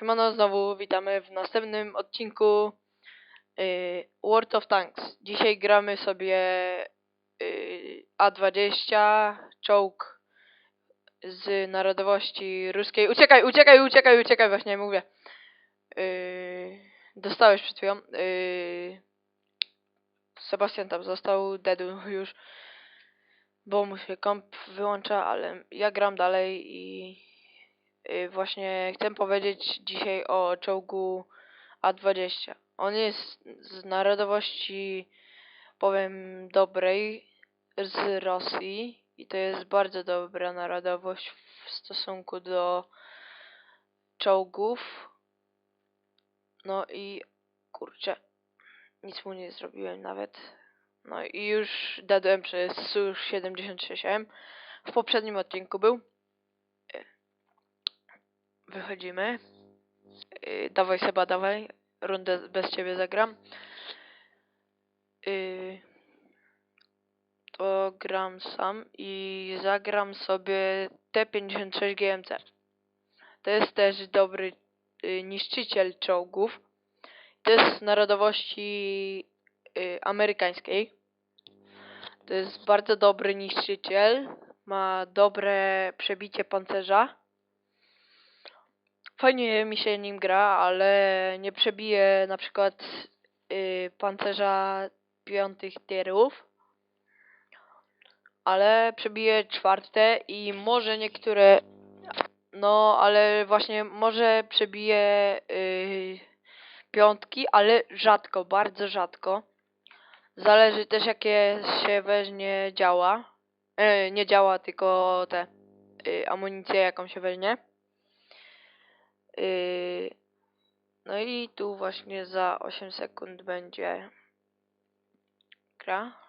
Siemano, znowu witamy w następnym odcinku y, World of Tanks. Dzisiaj gramy sobie y, A20, czołg z narodowości ruskiej. Uciekaj, uciekaj, uciekaj, uciekaj, właśnie mówię. Y, dostałeś przed chwilą. Y, Sebastian tam został, deadu już, bo mu się komp wyłącza, ale ja gram dalej i właśnie chcę powiedzieć dzisiaj o czołgu A20. On jest z narodowości, powiem, dobrej, z Rosji i to jest bardzo dobra narodowość w stosunku do czołgów. No i kurczę, nic mu nie zrobiłem nawet. No i już dadłem przez Sojusz 76M. W poprzednim odcinku był. Wychodzimy. Y, Dawaj Seba, dawaj. Rundę bez ciebie zagram. Y, To gram sam i zagram sobie T56 GMC. To jest też dobry y, niszczyciel czołgów. To jest narodowości y, amerykańskiej. To jest bardzo dobry niszczyciel. Ma dobre przebicie pancerza. Fajnie mi się nim gra, ale nie przebije na przykład y, pancerza piątych tierów. Ale przebije czwarte i może niektóre. No, ale właśnie może przebije y, piątki, ale rzadko, bardzo rzadko. Zależy też jakie się weźmie działa. E, nie działa, tylko te y, amunicję jaką się weźmie. Y, no i tu właśnie za 8 sekund będzie gra.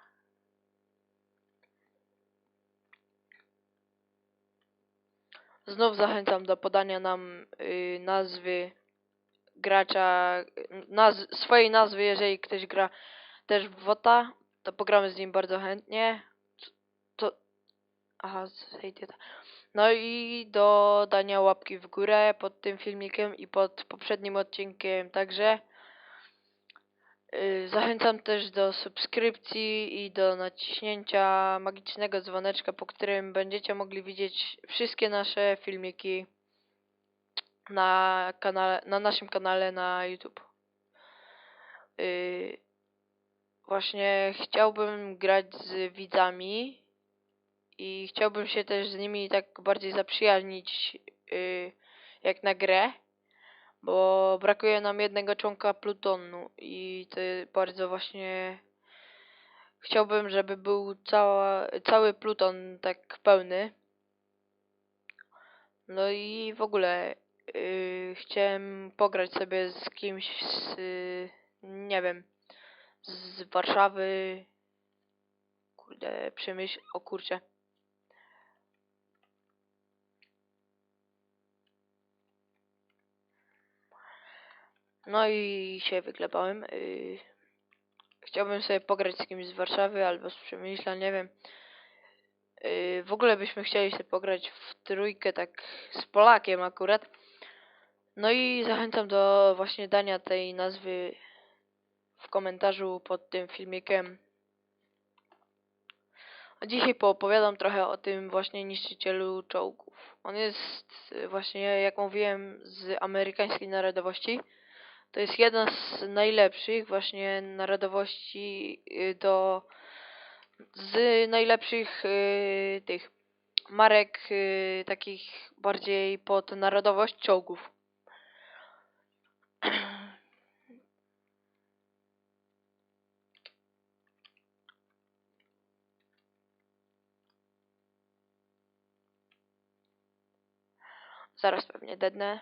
Znów zachęcam do podania nam y, nazwy gracza, naz swojej nazwy, jeżeli ktoś gra też w WOTA, to pogramy z nim bardzo chętnie. To... Aha, z- idiota. No i do dania łapki w górę pod tym filmikiem i pod poprzednim odcinkiem także. Yy, Zachęcam też do subskrypcji i do naciśnięcia magicznego dzwoneczka, po którym będziecie mogli widzieć wszystkie nasze filmiki na, kanale, na naszym kanale na YouTube. Yy, właśnie chciałbym grać z widzami i chciałbym się też z nimi tak bardziej zaprzyjaźnić yy, jak na grę, bo brakuje nam jednego członka plutonu i to bardzo właśnie chciałbym, żeby był cała, cały pluton tak pełny. No i w ogóle yy, chciałem pograć sobie z kimś z, yy, nie wiem, z Warszawy. Kurde, przemyśl, o kurczę. No i się wyklepałem. Yy, chciałbym sobie pograć z kimś z Warszawy albo z Przemyśla, nie wiem. Yy, w ogóle byśmy chcieli sobie pograć w trójkę tak z Polakiem akurat. No i zachęcam do właśnie dania tej nazwy w komentarzu pod tym filmikiem. A dzisiaj poopowiadam trochę o tym właśnie niszczycielu czołgów. On jest y, właśnie, jak mówiłem, z amerykańskiej narodowości. To jest jedna z najlepszych właśnie narodowości y, do z najlepszych y, tych marek y, takich bardziej pod narodowość czołgów. Zaraz pewnie dednę.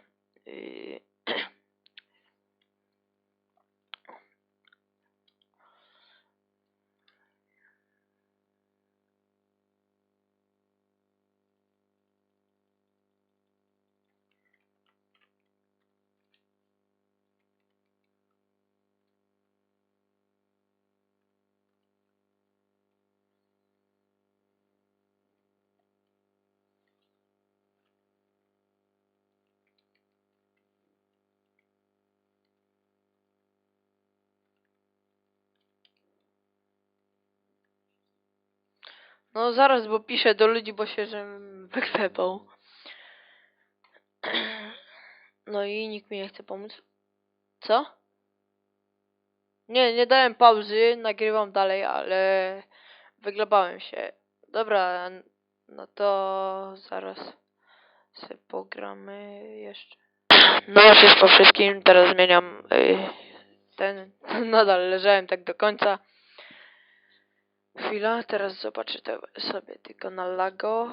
No zaraz, bo piszę do ludzi, bo się, że wyklepał. No i nikt mi nie chce pomóc. Co? Nie, nie dałem pauzy, nagrywam dalej, ale wyglebałem się. Dobra, no to zaraz sobie pogramy jeszcze. No już jest po wszystkim, teraz zmieniam y, ten, nadal leżałem tak do końca. Chwila, teraz zobaczę to sobie tylko na lago.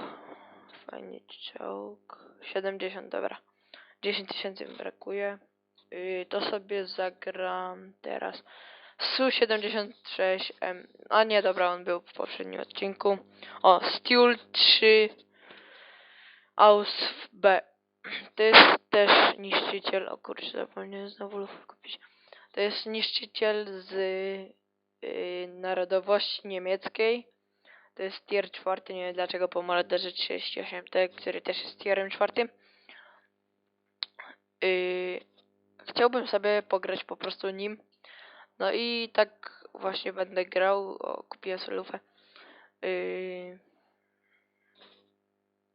Fajnie czołg. 70, dobra. 10 tysięcy mi brakuje. Yy, to sobie zagram teraz. Su-76M. A nie, dobra, on był w poprzednim odcinku. O, Steel 3 Aus B. To jest też niszczyciel. O kurczę, zapomniałem znowu kupić. To jest niszczyciel z narodowości niemieckiej. To jest tier czwarty, nie wiem dlaczego po Maraderze 38T, który też jest tierem czwartym. Yy, chciałbym sobie pograć po prostu nim. No i tak właśnie będę grał. O, kupiłem sobie lufę. Yy,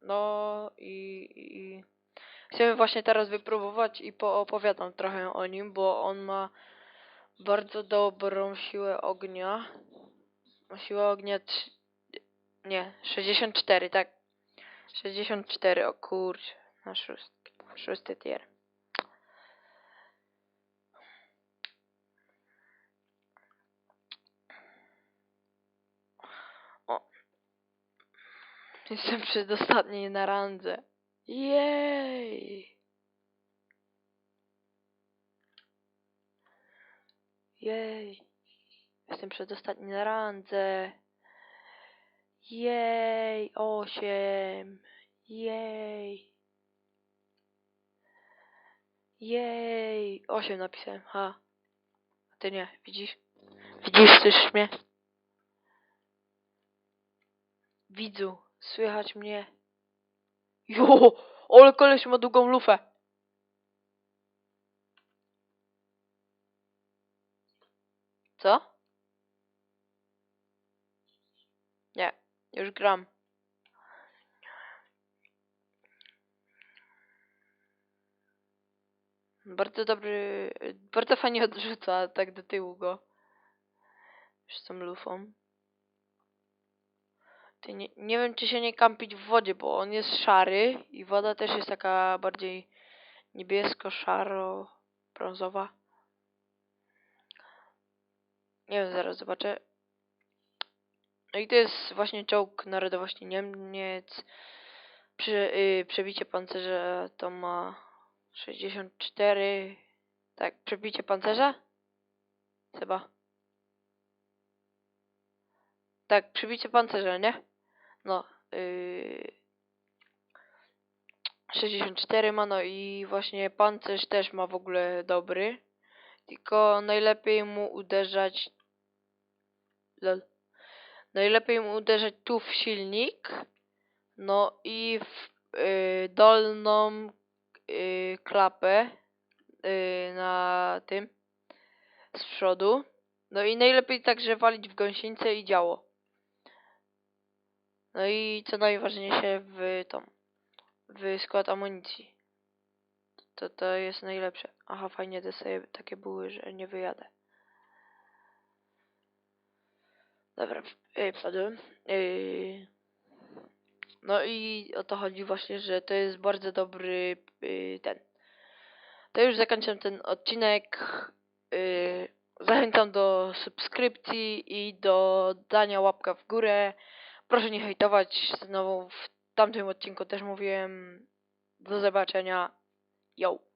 no i, i chcemy właśnie teraz wypróbować i poopowiadam trochę o nim, bo on ma bardzo dobrą siłę ognia. Ma siłę ognia trzy- nie, 64, tak. 64, o kurczę, na szóstkę, szósty tier. O. Jestem przedostatni na randze. Jej! Jej! Jestem przedostatni na randze. Jej! Osiem! Jej! Jej! Osiem napisałem, ha. A ty nie, widzisz? Widzisz, słyszysz mnie? Widzu, słychać mnie? Jo! Ale koleś ma długą lufę! Co? Nie, już gram. Bardzo dobry, bardzo fajnie odrzuca tak do tyłu go. Z tą lufą. Ty nie, nie wiem czy się nie kampić w wodzie, bo on jest szary i woda też jest taka bardziej niebiesko-szaro-brązowa. Nie wiem, zaraz zobaczę. No i to jest właśnie czołg narodowości Niemiec. Przy, yy, przebicie pancerza to ma 64. Tak, przebicie pancerza? Chyba. Tak, przebicie pancerza, nie? No. Yy, 64 ma, no i właśnie pancerz też ma w ogóle dobry. Tylko najlepiej mu uderzać. Lol. Najlepiej mu uderzać tu w silnik. No i w y, dolną y, klapę y, na tym z przodu. No i najlepiej także walić w gąsienicę i działo. No i co najważniejsze w tą w skład amunicji. To to jest najlepsze. Aha, fajnie te sobie takie były, że nie wyjadę. Dobra, yy, padłem. No i o to chodzi właśnie, że to jest bardzo dobry yy, ten. To już zakończam ten odcinek. Yy, zachęcam do subskrypcji i do dania łapka w górę. Proszę nie hejtować. Znowu w tamtym odcinku też mówiłem. Do zobaczenia. Yo.